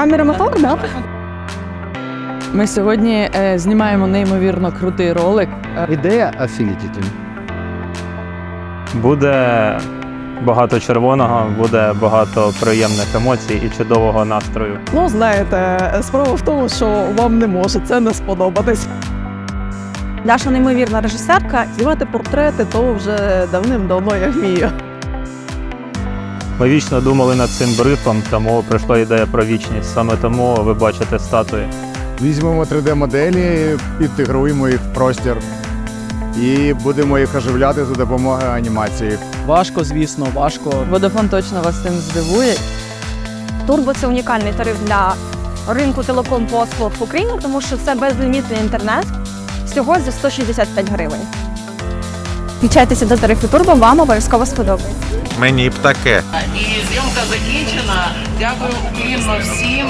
камера мотор, да? Ми сьогодні е, знімаємо неймовірно крутий ролик. Ідея Affinity. Буде багато червоного, буде багато приємних емоцій і чудового настрою. Ну, знаєте, справа в тому, що вам не може це не сподобатись. Даша неймовірна режисерка. Знімати портрети то вже давним-давно я вмію. Ми вічно думали над цим брифом, тому прийшла ідея про вічність. Саме тому ви бачите статуї. Візьмемо 3D-моделі, інтегруємо їх в простір і будемо їх оживляти за допомогою анімації. Важко, звісно, важко. Водафон точно вас цим здивує. Турбо це унікальний тариф для ринку телеком-послуг в Україні, тому що це безлімітний інтернет всього за 165 гривень. Включайтеся до тарифу Турбо, вам обов'язково сподобається. Мені б таке. І зйомка закінчена. Дякую уклінно всім.